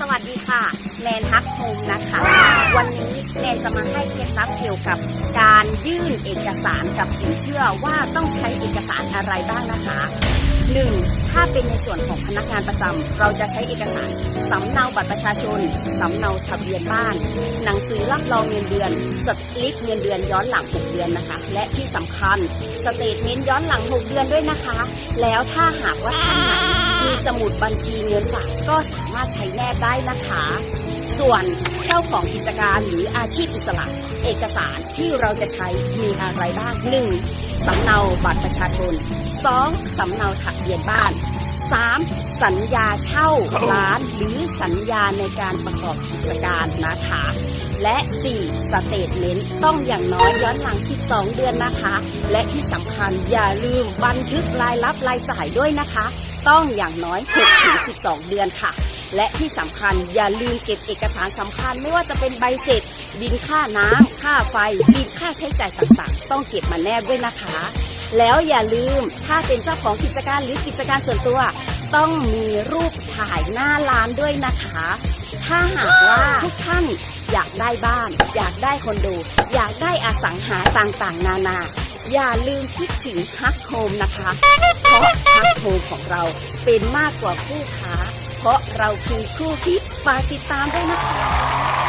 สวัสดีค่ะแนนฮักโฮมนะคะ วันนี้แนนจะมาให้เคล็ดลับเกี่ยวกับการยื่นเอกสารกับสินเชื่อว่าต้องใช้เอกสารอะไรบ้างนะคะ 1. ถ้าเป็นในส่วนของพนักงานประจำ เราจะใช้เอกสารสำเนาบัตรประชาชน สำเนาทะเบียนบ้าน หนังสือรับรองเงินเดือนสลิปเงินเดือนย้อนหลัง 6 เดือนนะคะ และที่สำคัญสเตทเมนต์ย้อนหลัง 6 เดือนด้วยนะคะ แล้วถ้าหากว่าท่านไหนมีสมุดบัญชีเงินฝากก็สามารถใช้แนบได้นะคะ ส่วนเจ้าของกิจการหรืออาชีพอิสระ เอกสารที่เราจะใช้มีอะไรบ้าง 1. สำเนาบัตรประชาชน 2. สำเนาทะเบียนบ้าน 3. สัญญาเช่าร้านหรือสัญญาในการประกอบกิจการนะคะและ 4. สเตทเมนต์ต้องอย่างน้อยย้อนหลัง 12 เดือนนะคะ และที่สำคัญอย่าลืมบันทึกรายรับรายจ่ายด้วยนะคะ ต้องอย่างน้อย6-12 เดือนค่ะ และที่สำคัญอย่าลืมเก็บเอกสารสำคัญ ไม่ว่าจะเป็นใบเสร็จ บินค่าน้ำค่าไฟบินค่าใช้จ่ายต่างๆ ต้องเก็บมาแนบด้วยนะคะ แล้วอย่าลืมถ้าเป็นเจ้าของกิจการหรือกิจการส่วนตัว ต้องมีรูปถ่ายหน้าร้านด้วยนะคะ ถ้าหากว่าทุกท่านอยากได้บ้าน อยากได้คอนโด อยากได้อสังหาต่างๆ นานา อย่าลืมคิดถึงฮักโฮมนะคะ เพราะฮักโฮมของเราเป็นมากกว่าคู่ค้า เพราะเราคือคู่คิดฝากติดตามด้วยนะคะ